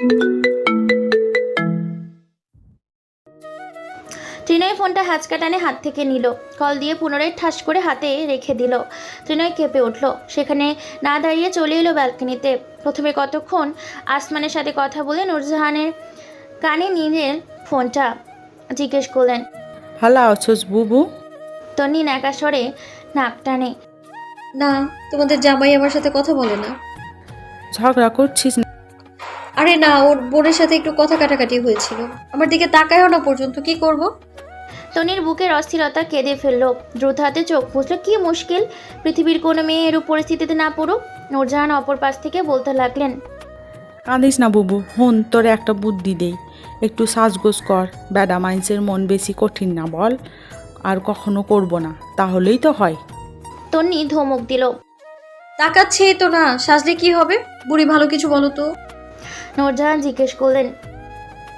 ত্রিনয় ফোনটা হাঁচকা টানে হাত থেকে নিল। কল দিয়ে পুনরায় ঠাস করে হাতে রেখে দিল। ত্রিনয় কেঁপে উঠল। সেখানে না দাঁড়িয়ে চলে এলো ব্যালকনিতে। প্রথমে কতক্ষণ আসমানের সাথে কথা বলে নূরজাহানের কানে নিলেন ফোনটা। জিজ্ঞেস করলেন ভালো আছোস বুবু? তন্নি ন্যাকা স্বরে নাক টানে না তোমাদের জামাই আমার সাথে কথা বলে না। ঝগড়া করছিস না? আরে না ওর বোনের সাথে একটু কথা কাটাকাটি হয়েছিল। আমার দিকে তাকায়ও না পর্যন্ত কি করব? তনির বুকের অস্থিরতা কেঁদে ফেলল। দ্রুত হাতে চোখ মুছলো কি মুশকিল? পৃথিবীর কোনো মেয়ে এরূপ পরিস্থিতিতে না পড়ুক? নূরজাহান অপর পাশ থেকে বলতে লাগলেন কাঁদিস না বুবু হন তোরে একটা বুদ্ধি দেই। একটু সাজগোজ কর ব্যাডা মাইন্সের মন বেশি কঠিন না বল আর কখনো করব না তাহলেই তো হয়। তন্নি ধমক দিল তাকাচ্ছেই তো না সাজলে কি হবে? বুড়ি ভালো কিছু বলো তো। নূরজাহান জিজ্ঞেস করলেন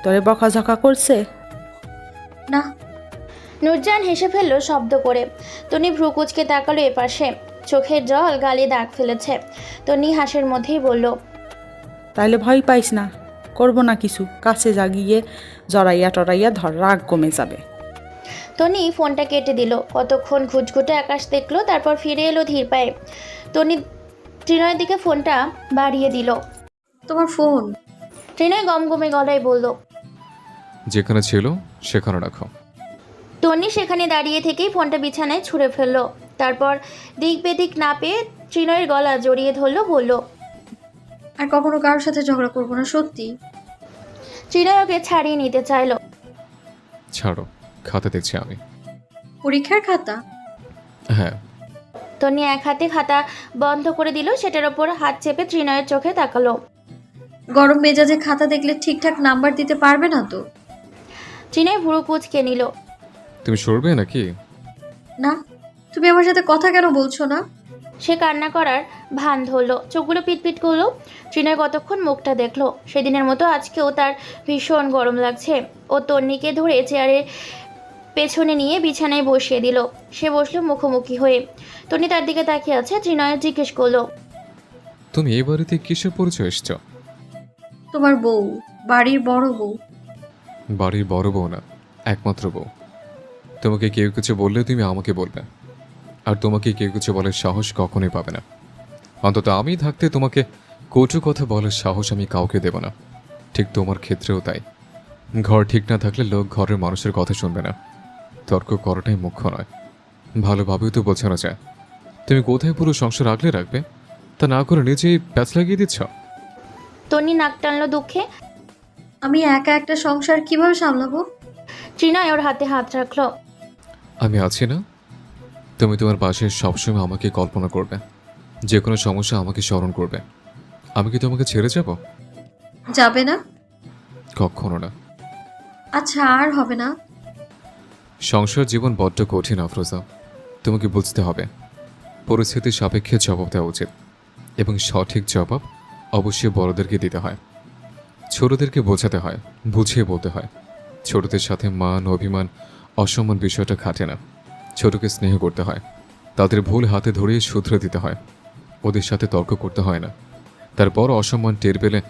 তোরে বকাঝকা করছে? না। নূরজাহান হেসে ফেলল শব্দ করে। তনি ভ্রুকুচকে তাকালো এপাশে। চোখের জল গালে দাগ ফেলেছে। তনি হাসের মধ্যেই বলল তাইলে ভয় পাইস না। করব না কিছু। কাছে জাগিয়ে জড়াইয়া টরাইয়া ধর রাগ কমে যাবে। তনি ফোনটা কেটে দিল। কতক্ষণ ঘুটঘুটে আকাশ দেখল তারপর ফিরে এলো ধীর পায়ে। তনি ত্রিনয়ের দিকে ফোনটা বাড়িয়ে দিল তোমার ফোন? ত্রিনয় গমগমে গলায় বলল যেখানে ছিল সেখানে রাখো। তনি সেখানে দাঁড়িয়ে থেকেই ফোনটা বিছানায় ছুঁড়ে ফেলল। তারপর দিক বেদিক না পেয়ে ত্রিনয়ের গলা জড়িয়ে ধরলো বলল আর কখনো কারোর সাথে ঝগড়া করব না সত্যি। ত্রিনয় ওকে ছাড়িয়ে নিতে চাইলো। ছাড়ো খাতে দেখছি আমি। পরীক্ষার খাতা? হ্যাঁ। তনি এক হাতে খাতা বন্ধ করে দিল সেটার ওপর হাত চেপে ত্রিনয়ের চোখে তাকালো। গরম মেজাজে খাতা দেখলে ঠিকঠাক নাম্বার দিতে পারবে না তো। ত্রিনয় ভুরু কুচকে নিল। তুমি সরবে নাকি? না তুমি আমার সাথে কথা কেন বলছো না? সে কান্না করার ভান ধরলো। চোখগুলো পিটপিট করল। ত্রিনয় কতক্ষণ মুখটা দেখল? সেদিনের মতো আজকেও তার ভীষণ গরম লাগছে। ও তন্নিকে ধরে চেয়ারে পেছনে নিয়ে বিছানায় বসিয়ে দিল। সে বসল মুখোমুখি হয়ে। তন্নি তার দিকে তাকিয়ে আছে। ত্রিনয় জিজ্ঞেস করল তুমি এই বাড়িতে কিসের পরিচয় এসছ? তোমার বউ, বাড়ির বড় বউ। বাড়ির বড় বউ না, একমাত্র বউ। তোমাকে কেউ কিছু বললে তুমি আমাকে বলবে। আর তোমাকে কেউ কিছু বলার সাহস কখনোই পাবে না। অন্তত আমি থাকতে তোমাকে কটু কথা বলার সাহস আমি কাউকে দেব না। ঠিক তোমার ক্ষেত্রেও তাই। ঘর ঠিক না থাকলে লোক ঘরের মানুষের কথা শুনবে না। তর্ক করাটাই মুখ্য নয়। ভালোভাবেও তো বোঝানো যায়। তুমি কোথায় পুরো সংসার আগলে রাখবে? তা না করে নিজেই প্যাচ লাগিয়ে দিচ্ছ? তন্নি নাক টানলো দুঃখে। আমি একা একটা সংসার কীভাবে সামলাবো? ত্রিনয় ওর হাতে হাত রাখল। আমি আছি না? তুমি তোমার পাশে সবসময় আমাকে কল্পনা করবে। যে কোনো সমস্যা আমাকে স্মরণ করবে। আমি কি তোমাকে ছেড়ে যাব? যাবে না? কখনো না। আচ্ছা আর হবে না। সংসার জীবন বড্ড কঠিন আফরোজা। তোমাকে বুঝতে হবে। পরিস্থিতির সাপেক্ষে জবাব দেওয়া উচিত। এবং সঠিক জবাব অবশ্যই বড়দেরকে দিতে হয়। ছোটদেরকে বোঝাতে হয় বুঝিয়ে বলতে হয়। ছোটদের সাথে মান অভিমান অসম্মান বিষয়টা খাটে না। ছোটকে স্নেহ করতে হয়। তাদের ভুল হাতে ধরিয়ে শুধরে দিতে হয়। ওদের সাথে তর্ক করতে হয় না। তারপর অসম্মান টের পেলে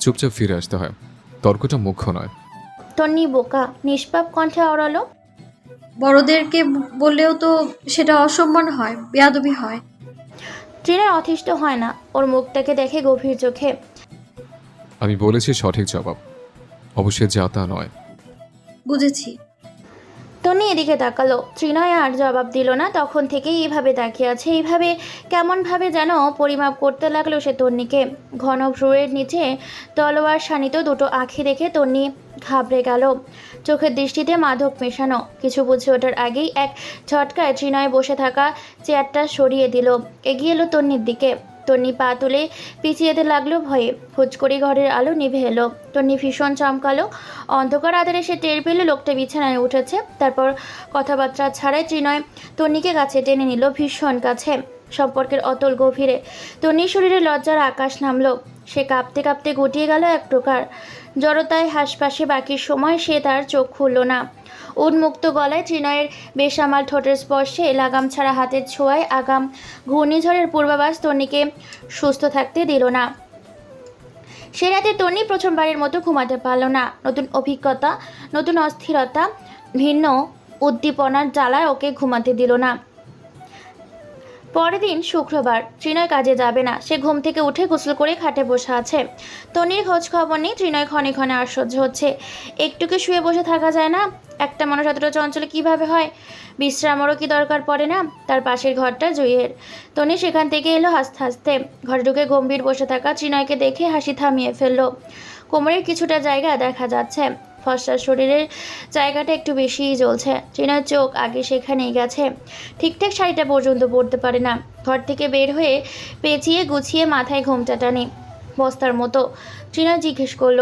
চুপচাপ ফিরে আসতে হয়। তর্কটা মুখ্য নয়। তন্নি বোকা নিষ্পাপ কণ্ঠে আওড়ালো বড়দেরকে বললেও তো সেটা অসম্মান হয় বেয়াদবি হয়। ত্রিনয় অতিষ্ঠ হয় না ওর মুখটাকে দেখে গভীর চোখে। আমি বলেছি সঠিক জবাব। অবশ্যই যা তা নয়। বুঝেছি। তনি এদিকে তাকালো। ত্রিনয় আর জবাব দিল না। তখন থেকেই এইভাবে তাকিয়ে আছে। এইভাবে কেমনভাবে যেন পরিমাপ করতে লাগল সে তন্নিকে। ঘন ভ্রুয়ের নিচে তলোয়ার শানিত দুটো আঁখি দেখে তন্নি ঘাবড়ে গেল। চোখের দৃষ্টিতে মাধব মেশানো। কিছু বুঝে ওঠার আগেই এক ঝটকায় ত্রিনয় বসে থাকা চেয়ারটা সরিয়ে দিল। এগিয়ে এলো তন্নির দিকে। তন্নি পা তুলে পিছিয়ে যেতে লাগল ভয়ে। হুচ করে ঘরের আলো নিভে এলো। তন্নি ভীষণ চমকালো। অন্ধকার আধারে সে টের পেল লোকটা বিছানায় উঠেছে। তারপর কথাবার্তা ছাড়াই ত্রিনয় তন্নিকে কাছে টেনে নিল ভীষণ কাছে। সম্পর্কের অতল গভীরে তন্নির শরীরে লজ্জার আকাশ নামলো। সে কাঁপতে কাঁপতে গুটিয়ে গেল এক প্রকার। জড়তায় হাসপাশে বাকি সময় সে তার চোখ খুলল না। উন্মুক্ত গলায় চিনয়ের বেসামাল ঠোঁটের স্পর্শে লাগাম ছাড়া হাতের ছোঁয়ায় আগাম ঘূর্ণিঝড়ের পূর্বাভাস তনিকে সুস্থ থাকতে দিল না। সে রাতে তনি প্রথমবারের মতো ঘুমাতে পারল না। নতুন অভিজ্ঞতা, নতুন অস্থিরতা, ভিন্ন উদ্দীপনার জ্বালায় ওকে ঘুমাতে দিল না। পরের দিন শুক্রবার, ত্রিনয় কাজে যাবে না। সে ঘুম থেকে উঠে গোসল করে খাটে বসে আছে। তনির খোঁজ খবর নেই ত্রিনয় ক্ষণে ক্ষণে আশ্চর্য হচ্ছে। একটুকে শুয়ে বসে থাকা যায় না? একটা মানুষ এতটা চঞ্চল কীভাবে হয়? বিশ্রামেরও কি দরকার পড়ে না? তার পাশের ঘরটা জুইয়ের। তনি সেখান থেকে এলো হাসতে হাসতে। ঘরে ঢুকে গম্ভীর বসে থাকা ত্রিনয়কে দেখে হাসি থামিয়ে ফেলল। কোমরের কিছুটা জায়গা দেখা যাচ্ছে। ফর্সার শরীরের জায়গাটা একটু বেশিই জ্বলছে। ত্রিনয়ের চোখ আগে সেখানেই গেছে। ঠিকঠাক শাড়িটা পর্যন্ত পরতে পারে না। ঘর থেকে বের হয়ে পেঁচিয়ে গুছিয়ে মাথায় ঘোমটা টানে বস্তার মতো। ত্রিনয় জিজ্ঞেস করল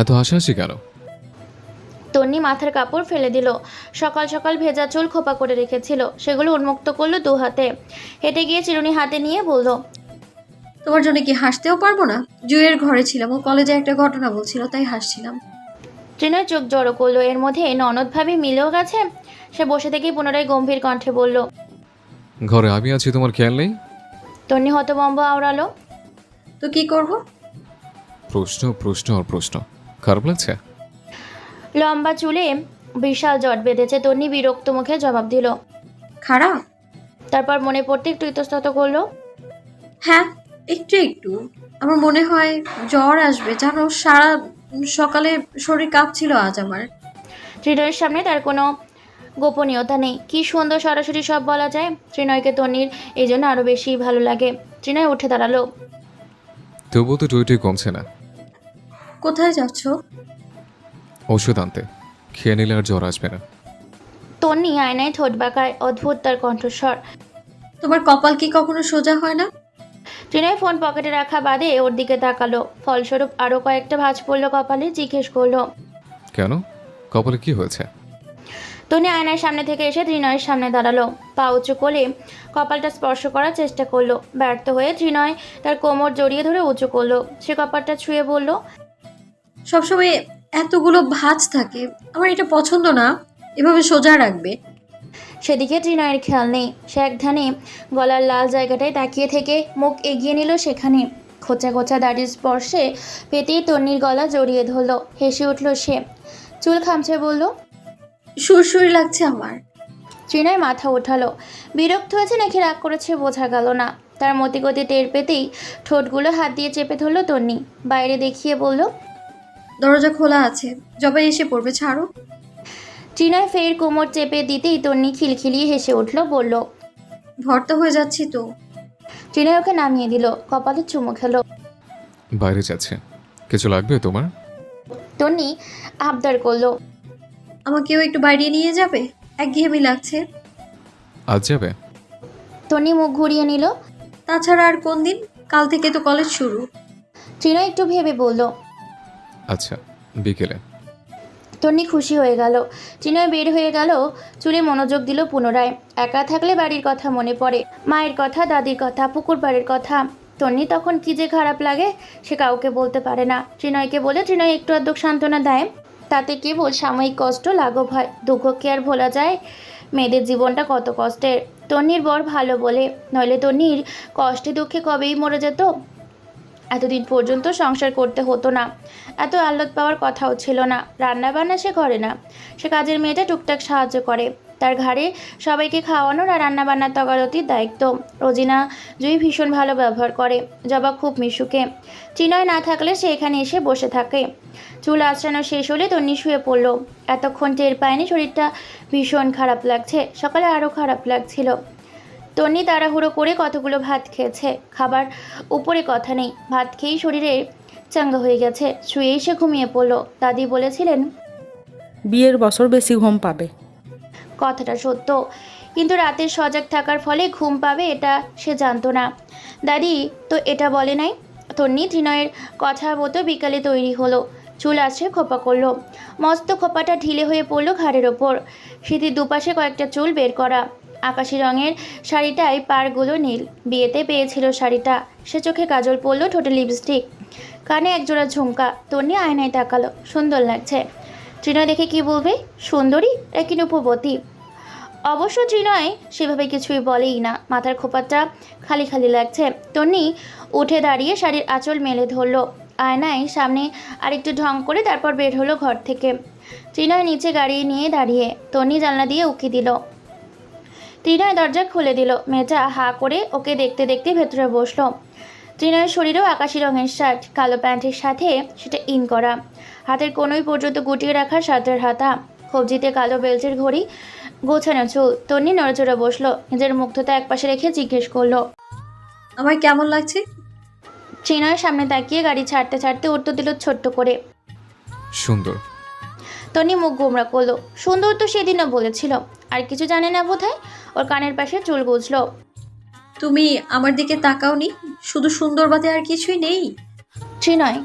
এত হাসাহাসি কেন? তন্নি মাথার কাপড় ফেলে দিল। সকাল সকাল ভেজা চুল খোপা করে রেখেছিল। সেগুলো উন্মুক্ত করল দু হাতে। হেঁটে গিয়ে চিরুনি হাতে নিয়ে বলল তোমার জন্য কি হাসতেও পারব না? জুয়ের ঘরে ছিলাম। ও কলেজে একটা ঘটনা বলছিল তাই হাসছিলাম। ট্রিনয় চোখ জড়ো করল। এর মধ্যে ননদ ভাবি মিলেও গেছে। সে বসে থেকেই পুনরায় গম্ভীর কণ্ঠে বলল ঘরে আমি আছি তোমার খেয়াল নেই? তন্নি হতবম্ব আওড়ালো। তো কি করব? প্রশ্ন প্রশ্ন আর প্রশ্ন। খারাপ লাগছে? লম্বা চুলে বিশাল জট বেঁধেছে। তন্নি বিরক্ত মুখে জবাব দিল খারাপ? তারপর মনে পড়তে একটু ইতস্তত করল হ্যাঁ একটু একটু। আমার মনে হয় জ্বর আসবে। জানো সারা সকালে শরীর কাঁপছিল আজ আমার। ত্রিনয়ের সামনে তার কোনো গোপনীয়তা নেই। কি সুন্দর সরাসরি সব বলা যায়। ত্রিনয়কে তন্নির এই জন্য আরও বেশি ভালো লাগে। ত্রিনয় উঠে দাঁড়াল। তবুও তো টুইটুই কমছে না। কোথায় যাচ্ছ? ওষুধ আনতে। খেয়ে নিলে আর জ্বর আসবে না। তন্নি আয়নায় ঠোঁট বাঁকায় অদ্ভুত তার কণ্ঠস্বর। তোমার কপাল কি কখনো সোজা হয় না? ত্রিনয় ফোন পকেটে রাখা বাদে ওর দিকে তাকালো। ফলস্বরূপ আরও কয়েকটা ভাঁজ পড়ল কপালে জিজ্ঞেস করল কেন? কপালে কি হয়েছে? তনি আয়নার সামনে থেকে এসে ত্রিনয়ের সামনে দাঁড়াল। পা উঁচু করে কপালটা স্পর্শ করার চেষ্টা করল। ব্যর্থ হয়ে ত্রিনয় তার কোমর জড়িয়ে ধরে উঁচু করল। সে কপালটা ছুঁয়ে বলল সবসময় এতগুলো ভাঁজ থাকে আমার এটা পছন্দ না। এভাবে সোজা রাখবে। সেদিকে ত্রিনয়ের খেয়াল নেই। সে এক গলার লাল জায়গাটায় তাকিয়ে থেকে মুখ এগিয়ে নিল সেখানে। খোঁচা খোঁচা দাড়ির স্পর্শে পেতেই তন্নির গলা জড়িয়ে ধরলো। হেসে উঠল সে। চুল খামছে বলল, সুরসুরি লাগছে আমার। ত্রিনয় মাথা ওঠালো। বিরক্ত হয়েছে নাকি রাগ করেছে বোঝা গেল না। তার মতিগতি টের পেতেই ঠোঁটগুলো হাত দিয়ে চেপে ধরলো তন্নি বাইরে দেখিয়ে বলল, দরজা খোলা আছে। জবাই এসে পড়বে, ছাড়ো। ত্রিনয় ফের কোমর চেপে দিতেই তন্নি খিলখিলিয়ে হেসে উঠল বলল ভর্তা হয়ে যাচ্ছি তো? ত্রিনয় ওকে নামিয়ে দিল কপালে চুমু খেলো। বাইরে যাচ্ছে। কিছু লাগবে তোমার? তন্নি আবদার করল আমাকেও একটু বাইরে নিয়ে যাবে? এক একঘেয়েমি লাগছে। আজ যাবে? তন্নি মুখ ঘুরিয়ে নিল। তাছাড়া আর কোন দিন? কাল থেকে তো কলেজ শুরু। ত্রিনয় একটু ভেবে বলল আচ্ছা বিকেলে। তন্নি খুশি হয়ে গেল। ত্রিনয় বের হয়ে গেল, চুলে মনোযোগ দিল পুনরায়। একা থাকলে বাড়ির কথা মনে পড়ে। মায়ের কথা, দাদির কথা পুকুর পাড়ের কথা। তন্নি তখন কি যে খারাপ লাগে সে কাউকে বলতে পারে না। ত্রিনয়কে বলে, ত্রিনয়, একটু আধটুক সান্ত্বনা দেয়। তাতে কেবল সাময়িক কষ্ট, লাঘব হয়। দুঃখ কি আর ভোলা যায় মেয়েদের জীবনটা কত কষ্টের। তন্নির বর ভালো বলে, নইলে তন্নির কষ্টে দুঃখে কবেই মরে যেত? এতদিন পর্যন্ত সংসার করতে হতো না। এত আহ্লাদ পাওয়ার কথাও ছিল না। রান্না বান্না সে করে না। সে কাজের মেয়েটা টুকটাক সাহায্য করে। তার ঘাড়ে সবাইকে খাওয়ানোর আর রান্নাবান্নার তগারতির দায়িত্ব। রোজিনা জুই ভীষণ ভালো ব্যবহার করে। জবা খুব মিশুকে। চিনয় না থাকলে সে এখানে এসে বসে থাকে। চুল আঁচড়ানো শেষ হলে তন্নি শুয়ে পড়ল। এতক্ষণ টের পায়নি শরীরটা। ভীষণ খারাপ লাগছে। সকালে আরও খারাপ লাগছিল। তন্নি তাড়াহুড়ো করে কতগুলো ভাত খেয়েছে। খাবার উপরে কথা নেই। ভাত খেয়েই শরীরে চাঙ্গা হয়ে গেছে। শুয়ে এসে ঘুমিয়ে পড়ল। দাদি বলেছিলেন বিয়ের বছর বেশি ঘুম পাবে। কথাটা সত্য। কিন্তু রাতে সজাগ থাকার ফলে ঘুম পাবে এটা সে জানতো না। দাদি তো এটা বলে নাই? তন্নি ত্রিনয়ের কথা মতো বিকালে তৈরি হলো। চুল আছে খোপা করল। মস্ত খোপাটা ঢিলে হয়ে পড়ল ঘাড়ের ওপর। স্মৃতির দুপাশে কয়েকটা চুল বের করা। আকাশি রঙের শাড়িটায় পাড়গুলো নীল। বিয়েতে পেয়েছিল শাড়িটা। সে চোখে কাজল পরলো ঠোঁটে লিপস্টিক। কানে একজোড়া ঝুমকা। তন্নি আয়নায় তাকালো। সুন্দর লাগছে। ত্রিনয় দেখে কি বলবে? সুন্দরী? নাকি রূপবতী অবশ্য ত্রিনয় সেভাবে কিছুই বলেই না। মাথার খোপাটা খালি খালি লাগছে। তন্নি উঠে দাঁড়িয়ে শাড়ির আঁচল মেলে ধরলো। আয়নায় সামনে আরেকটু ঢং করে তারপর বের হলো ঘর থেকে। ত্রিনয় নিচে গাড়ি নিয়ে দাঁড়িয়ে। তনি জানলা দিয়ে উকি দিল। ত্রিনয় দরজা খুলে দিল। মেয়েটা হা করে ওকে দেখতে দেখতে ভেতরে বসল। ত্রিনয়ের শরীরেও আকাশি রঙের শার্ট কালো প্যান্টের সাথে সেটা ইন করা। হাতের কোনোই পর্যন্ত গুটিয়ে রাখা শার্টের হাতা। কবজিতে কালো বেল্টের ঘড়ি গোছানো চুল। তন্নি নড়েচড়ে বসল। নিজের মুগ্ধতা একপাশে রেখে জিজ্ঞেস করল আমার কেমন লাগছে? ত্রিনয়ের সামনে তাকিয়ে গাড়ি ছাড়তে ছাড়তে উত্তর দিল ছোট্ট করে। সুন্দর। তনি মুখ গোমরা করল। সুন্দর তো সেদিনও বলেছিল। আর কিছু জানে না বোধহয়? ওর কানের পাশে চুল গুজলো। তুমি আমার দিকে তাকাওনি? শুধু সুন্দর বাদে আর কিছুই নেই? ত্রিনয়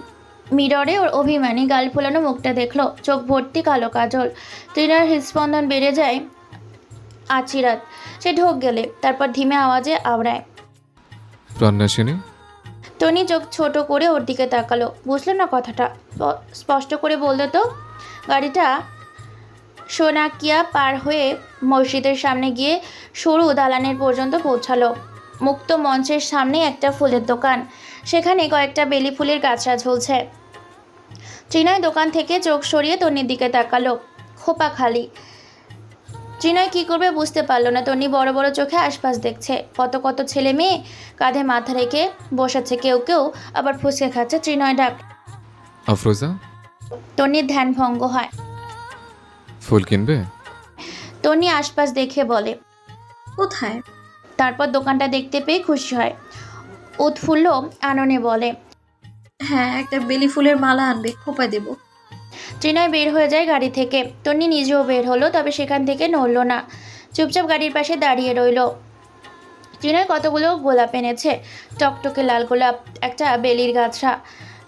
মিররে ওর অভিমানী গাল ফোলানো মুখটা দেখল। চোখ ভর্তি কালো কাজল। ত্রিনয়ের হৃদস্পন্দন বেড়ে যায় আচিরাত। সে ঢোক গেলে তারপর ধীমে আওয়াজে আওড়ায়। প্রাণনাশিনী টনি চোখ ছোট করে ওর দিকে তাকালো। বুঝলো না কথাটা। স্প- স্পষ্ট করে বললে তো? গাড়িটা সোনাকিয়া পার হয়ে মসজিদের সামনে গিয়ে সরু দালানের পর্যন্ত পৌঁছালো। মুক্ত মঞ্চের সামনে একটা ফুলের দোকান। সেখানে কয়েকটা বেলি ফুলের গাছরা ঝুলছে। ত্রিনয় দোকান থেকে চোখ সরিয়ে তন্নির দিকে তাকালো, খোপা খালি। ত্রিনয় কী করবে বুঝতে পারল না, তন্নি বড় বড় চোখে আশপাশ দেখছে। কত কত ছেলে মেয়ে কাঁধে মাথা রেখে বসাচ্ছে কেউ কেউ আবার ফুসকে খাচ্ছে, ত্রিনয় ডাক আফরোজা তন্নির ধ্যান ভঙ্গ হয়। ফুল কিনবে? তন্নি আশপাশ দেখে বলে কোথায়? তারপর দোকানটা দেখতে পেয়ে খুশি হয়। উৎফুল্ল আননে বলে হ্যাঁ একটা বেলি ফুলের মালা আনবে খোপায় দেবো। ত্রিনয় বের হয়ে যায় গাড়ি থেকে। তন্নি নিজেও বের হলো তবে সেখান থেকে নড়লো না। চুপচাপ গাড়ির পাশে দাঁড়িয়ে রইল। ত্রিনয় কতগুলো গোলাপ এনেছে? টকটকে লাল গোলাপ একটা বেলির গাছরা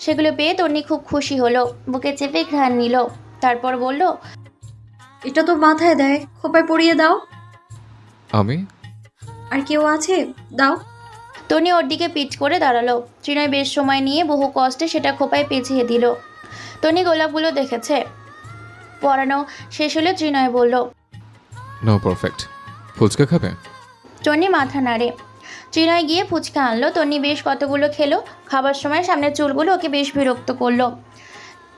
সেগুলো পেয়ে তন্নি খুব খুশি হলো। বুকে চেপে ঘ্রাণ নিল। তারপর বলল এটা তো মাথায় দেয় খোপায় পরিয়ে দাও। আমি? আর কেউ আছে? দাও। টনি ওর দিকে পিচ করে দাঁড়াল। ত্রিনয় বেশ সময় নিয়ে বহু কষ্টে সেটা খোপায় পেঁচিয়ে দিল। টনি গোলাপগুলো দেখেছে। পরানো শেষ হলে ত্রিনয় বলল নো পারফেক্ট ফুচকা খাবে? টনি মাথা নাড়ে। ত্রিনয় গিয়ে ফুচকা আনলো। তন্নি বেশ কতগুলো খেলো। খাবার সময় সামনের চুলগুলো ওকে বেশ বিরক্ত করল।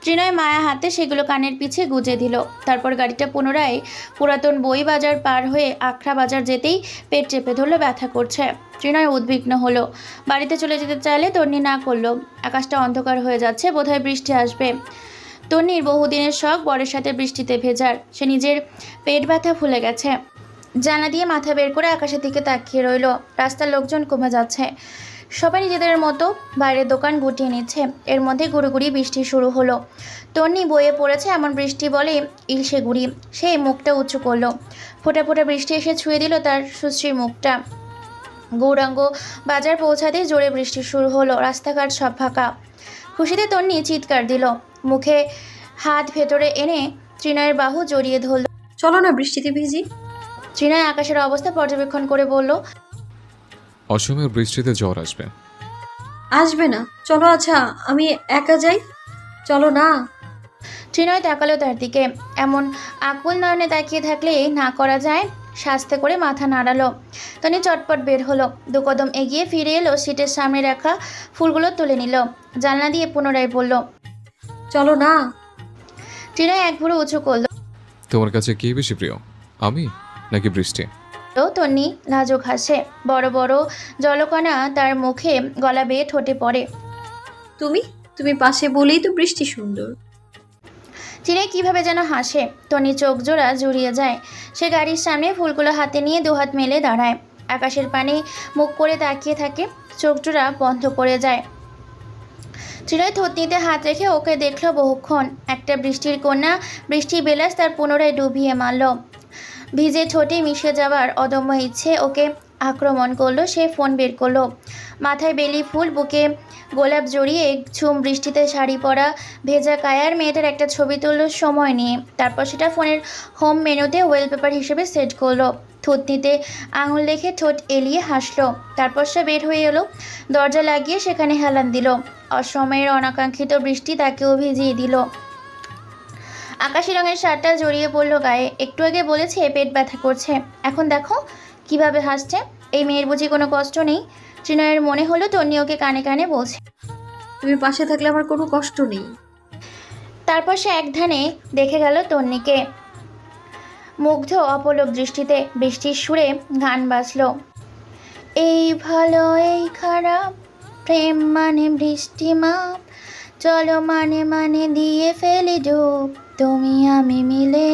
ত্রিনয় মায়া হাতে সেগুলো কানের পিছে গুজে দিল। তারপর গাড়িটা পুনরায় পুরাতন বই বাজার পার হয়ে আখড়া বাজার যেতেই পেট চেপে ধরলো, ব্যথা করছে। ত্রিনয় উদ্বিগ্ন হলো। বাড়িতে চলে যেতে চাইলে তন্নি না করল। আকাশটা অন্ধকার হয়ে যাচ্ছে, বোধহয় বৃষ্টি আসবে। তন্নির বহুদিনের শখ বরের সাথে বৃষ্টিতে ভেজার। সে নিজের পেট ব্যথা ফুলে গেছে। জানা দিয়ে মাথা বের করে আকাশের দিকে তাকিয়ে রইল। রাস্তার লোকজন কমে যাচ্ছে। সবাই নিজেদের মতো বাইরের দোকান গুটিয়ে নিচ্ছে। এর মধ্যে গুড়ি বৃষ্টি শুরু হলো। তন্নি বয়ে পড়েছে এমন বৃষ্টি বলে ইলশে গুড়ি। সে মুখটা উঁচু করল। ফোটা ফোটা বৃষ্টি এসে ছুঁয়ে দিল তার সুশ্রীর মুখটা। গৌরাঙ্গ বাজার পৌঁছাতে জোরে বৃষ্টি শুরু হলো। রাস্তাঘাট সব ফাঁকা। খুশিতে তন্নি চিৎকার দিল। মুখে হাত ভেতরে এনে ত্রিনয়ের বাহু জড়িয়ে ধরল। চলো না বৃষ্টিতে ভিজি। ত্রিনয় আকাশের অবস্থা পর্যবেক্ষণ করে বলল অসময়ের বৃষ্টিতে জ্বর আসবে। আসবে না। চলো আচ্ছা আমি একা যাই? চলো না। ত্রিনয় তাকালো তার দিকে। এমন আকুল নয়নে তাকিয়ে থাকলে না করা যায় শাস্তে করে মাথা নাড়ালো। তনি চটপট বের হলো। দু কদম এগিয়ে ফিরে এলো সিটের সামনে রাখা ফুলগুলো তুলে নিল। জানলা দিয়ে পুনরায় বলল চলো না। ত্রিনয় এক ভুরু উঁচু করল। তোমার কাছে কি বেশি প্রিয়? আমি? নাকি বৃষ্টি? তন্নি লাজুক হাসে। বড় বড় জলকণা তার মুখে গলা বেয়ে ঠোঁটে পড়ে। তুমি? তুমি পাশে বলেই তো বৃষ্টি সুন্দর। চিনে কীভাবে যেন হাসে। টনি চোখ জোড়া জুড়িয়ে যায়। সে গাড়ির সামনে ফুলগুলো হাতে নিয়ে দুহাত মেলে দাঁড়ায়। আকাশের পানি মুখ করে তাকিয়ে থাকে। চোখ জোড়া বন্ধ করে যায়। ত্রিনয় থতনিতে হাত রেখে ওকে দেখল বহুক্ষণ। একটা বৃষ্টির কন্যা বৃষ্টি বেলাস তার পুনরায় ডুবিয়ে মারল। ভিজে ঠোঁটে মিশে যাওয়ার অদম্য ইচ্ছে ওকে আক্রমণ করল, সে ফোন বের করল। মাথায় বেলি ফুল, বুকে গোলাপ জড়িয়ে ঝুম বৃষ্টিতে শাড়ি পরা ভেজা কায়ার মেয়েটার একটা ছবি তুললো সময় নিয়ে। তারপর সেটা ফোনের হোম মেনুতে ওয়েলপেপার হিসেবে সেট করল। থুতনিতে আঙুল রেখে ঠোঁট এলিয়ে হাসলো। তারপর সে বের হয়ে এলো, দরজা লাগিয়ে সেখানে হেলান দিল। অসময়ের অনাকাঙ্ক্ষিত বৃষ্টি তাকেও ভিজিয়ে দিল। আকাশি রঙের শার্টটা জড়িয়ে পড়ল গায়ে। একটু আগে বলেছে পেট ব্যথা করছে। এখন দেখো কীভাবে হাসছে। এই মেয়ের বুঝি কোনো কষ্ট নেই। ত্রিনয়ের মনে হলো তন্নি ওকে কানে কানে বলছে। তুমি পাশে থাকলে আমার কোনো কষ্ট নেই। তারপর সে এক ধ্যানে দেখে গেল তন্নিকে। মুগ্ধ অপলক দৃষ্টিতে বৃষ্টির সুরে গান বাজলো। এই ভালো এই খারাপ প্রেম মানে বৃষ্টি মাপ। চলো মানে মানে দিয়ে ফেলি ডুব তুমি আমি মিলে